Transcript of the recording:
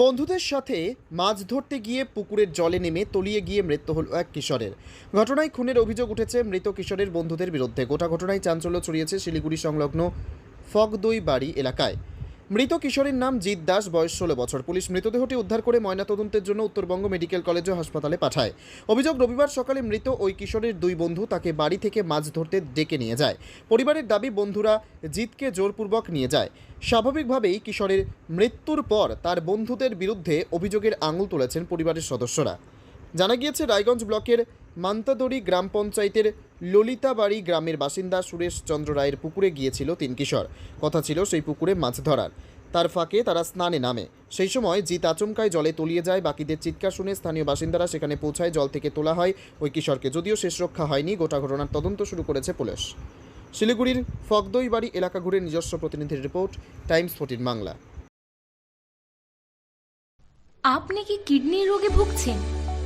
বন্ধুদের সাথে মাছ ধরতে গিয়ে পুকুরের জলে নেমে তলিয়ে গিয়ে মৃত্যু হল এক কিশোরের। ঘটনায় খুনের অভিযোগ উঠেছে মৃত কিশোরের বন্ধুদের বিরুদ্ধে। গোটা ঘটনায় চাঞ্চল্য ছড়িয়েছে শিলিগুড়ি সংলগ্ন ফগদই বাড়ি এলাকায়। মৃত কিশোরের নাম জিৎ দাস, বয়স ষোলো বছর। পুলিশ মৃতদেহটি উদ্ধার করে ময়নাতদন্তের জন্য উত্তরবঙ্গ মেডিকেল কলেজ ও হাসপাতালে পাঠায়। অভিযোগ, রবিবার সকালে মৃত ওই কিশোরের দুই বন্ধু তাকে বাড়ি থেকে মাছ ধরতে ডেকে নিয়ে যায়। পরিবারের দাবি, বন্ধুরা জিতকে জোরপূর্বক নিয়ে যায়। স্বাভাবিকভাবেই কিশোরের মৃত্যুর পর তার বন্ধুদের বিরুদ্ধে অভিযোগের আঙুল তুলেছেন পরিবারের সদস্যরা। জানা গিয়েছে, রায়গঞ্জ ব্লকের মান্তাদড়ি গ্রাম পঞ্চায়েতের ললিতাবাড়ি গ্রামের বাসিন্দা সুরেশ চন্দ্র রায়ের পুকুরে গিয়েছিল তিন কিশোর। কথা ছিল সেই পুকুরে মাছ ধরার। তার ফাঁকে তারা স্নানে নামে। সেই সময় জিত আচমকায় জলে তলিয়ে যায়। বাকিদের চিৎকার শুনে স্থানীয় বাসিন্দারা সেখানে পৌঁছায়। জল থেকে তোলা হয় ওই কিশোরকে। যদিও শেষ রক্ষা হয়নি, গোটা ঘটনার তদন্ত শুরু করেছে পুলিশ। শিলিগুড়ির ফগদই বাড়ি এলাকা ঘুরে নিজস্ব প্রতিনিধির রিপোর্ট, টাইমস ফোর্টিন বাংলা। আপনি কি কিডনির রোগে ভুগছেন?